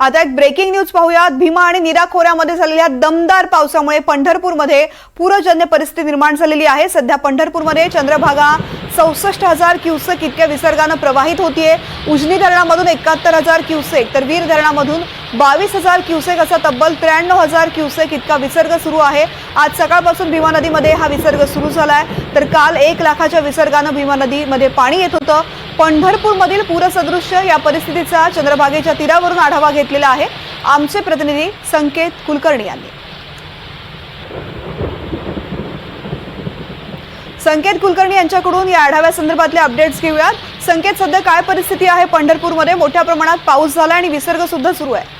आता एक breaking news पाहूयात. भीमा आणि नीरा खोऱ्यामध्ये झालेल्या दमदार पावसामुळे पंढरपूरमध्ये पूरजन्य परिस्थिती निर्माण झालेली आहे. सध्या पंढरपूरमध्ये चंद्रभागा चौसष्ट हजार क्युसेक इतक्या विसर्गानं प्रवाहित होतीये. उजनी धरणामधून एकाहत्तर हजार क्युसेक तर वीर धरणामधून बावीस हजार क्युसेक असा तब्बल त्र्याण्णव हजार क्युसेक इतका विसर्ग सुरू आहे. आज सकाळपासून भीमा नदीमध्ये हा विसर्ग सुरू झालाय. तर काल एक लाखाच्या विसर्गानं भीमा नदीमध्ये पाणी येत होतं. पंढरपूरमधील पूरसदृश्य या परिस्थितीचा चंद्रभागेच्या तीरावरून आढावा घेतलेला आहे. आमचे प्रतिनिधी संकेत कुलकर्णी यांनी. संकेत कुलकर्णी यांच्याकडून या आढाव्यासंदर्भातले अपडेट्स घेऊयात. संकेत सध्या काय परिस्थिती आहे? पंढरपूरमध्ये मोठ्या प्रमाणात पाऊस झाला आणि विसर्ग सुद्धा सुरू आहे.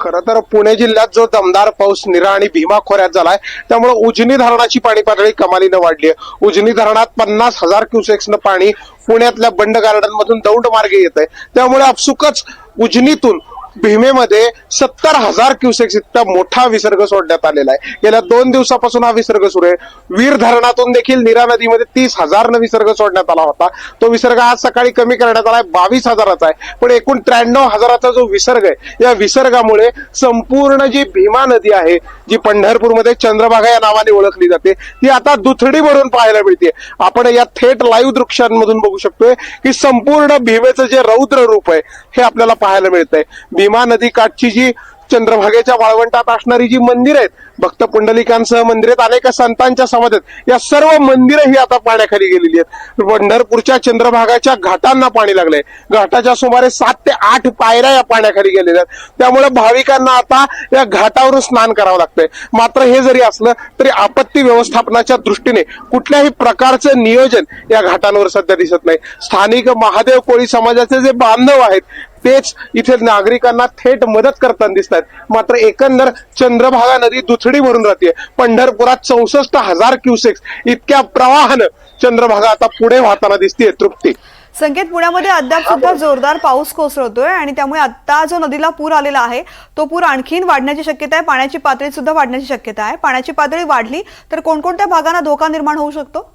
खरं तर पुणे जिल्ह्यात जो दमदार पाऊस निरा आणि भीमा खोऱ्यात झालाय त्यामुळे उजनी धरणाची पाणी पातळी कमालीनं वाढली आहे उजनी धरणात पन्नास हजार क्युसेक्सनं पाणी पुण्यातल्या बंड गार्डन मधून दौंड मार्गे येत आहे त्यामुळे आपसुकच उजनीतून भीमेमध्ये सत्तर हजार क्युसेक्स इतका मोठा विसर्ग सोडण्यात आलेला आहे. गेल्या दोन दिवसापासून हा विसर्ग सुरू आहे. वीर धरणातून देखील नीरा नदीमध्ये तीस हजार विसर्ग सोडण्यात आला होता. तो विसर्ग आज सकाळी कमी करण्यात आला आहे. बावीस हजाराचा आहे. पण एकूण त्र्याण्णव हजाराचा जो विसर्ग आहे या विसर्गामुळे संपूर्ण जी भीमा नदी आहे जी पंढरपूरमध्ये चंद्रभागा या नावाने ओळखली जाते ती आता दुथडी भरून पाहायला मिळते आपण या थेट लाईव्ह दृश्यांमधून बघू शकतोय की संपूर्ण भीमेचं जे रौद्र रूप आहे हे आपल्याला पाहायला मिळतंय. भीमा नदी काठची जी चंद्रभागेच्या वाळवंटात असणारी जी मंदिर आहेत भक्त पुंडलिकांसह मंदिर आहेत अनेक संतांच्या समाध आहेत. या सर्व मंदिरं ही आता पाण्याखाली गेलेली आहेत. पंढरपूरच्या चंद्रभागाच्या घाटांना पाणी लागलंय. घाटाच्या सुमारे सात ते आठ पायऱ्या या पाण्याखाली गेलेल्या आहेत. त्यामुळे भाविकांना आता या घाटावरून स्नान करावं लागतंय. मात्र हे जरी असलं तरी आपत्ती व्यवस्थापनाच्या दृष्टीने कुठल्याही प्रकारचं नियोजन या घाटांवर सध्या दिसत नाही. स्थानिक महादेव कोळी समाजाचे जे बांधव आहेत तेच इथे नागरिकांना थेट मदत करताना दिसत आहेत मात्र एकंदर चंद्रभागा नदी दुथडी भरून राहते. पंढरपुरात चौसष्ट हजार क्युसेक्स इतक्या प्रवाहानं चंद्रभागा आता पुढे वाहताना दिसते तृप्ती. संकेत पुण्यामध्ये अद्याप सुद्धा जोरदार पाऊस कोसळतोय आणि त्यामुळे आता जो नदीला पूर आलेला आहे तो पूर आणखीन वाढण्याची शक्यता आहे. पाण्याची पातळी सुद्धा वाढण्याची शक्यता आहे. पाण्याची पातळी वाढली तर कोणकोणत्या भागांना धोका निर्माण होऊ शकतो?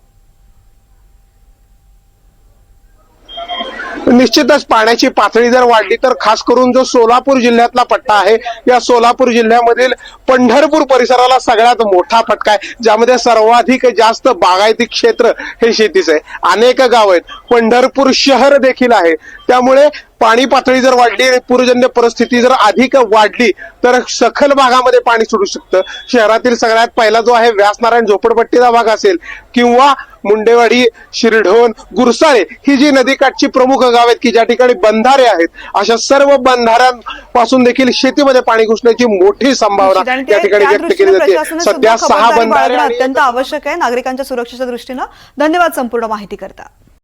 निश्चितच पाण्याची पातळी जर वाढली तर खास करून जो सोलापूर जिल्ह्यातला पट्टा आहे या सोलापूर जिल्ह्यामधील पंढरपूर परिसराला सगळ्यात मोठा फटका आहे ज्यामध्ये सर्वाधिक जास्त बागायती क्षेत्र हे शेतीच आहे. अनेक गाव आहेत. पंढरपूर शहर देखील आहे. त्यामुळे पाणी पातळी जर वाढली आणि पूरजन्य परिस्थिती जर अधिक वाढली तर सखल भागामध्ये पाणी सुटू शकतं. शहरातील सगळ्यात पहिला जो आहे व्यासनारायण झोपडपट्टीचा भाग असेल किंवा मुंडेवाडी शिरढोण गुरसाळे ही जी नदीकाठची प्रमुख गाव आहेत की ज्या ठिकाणी बंधारे आहेत अशा सर्व बंधाऱ्यांपासून देखील शेतीमध्ये पाणी घुसण्याची मोठी संभावना या ठिकाणी व्यक्त केली जाते. सध्या सहा बंधारे अत्यंत आवश्यक आहे. नागरिकांच्या सुरक्षेच्या दृष्टीनं धन्यवाद संपूर्ण माहिती करता.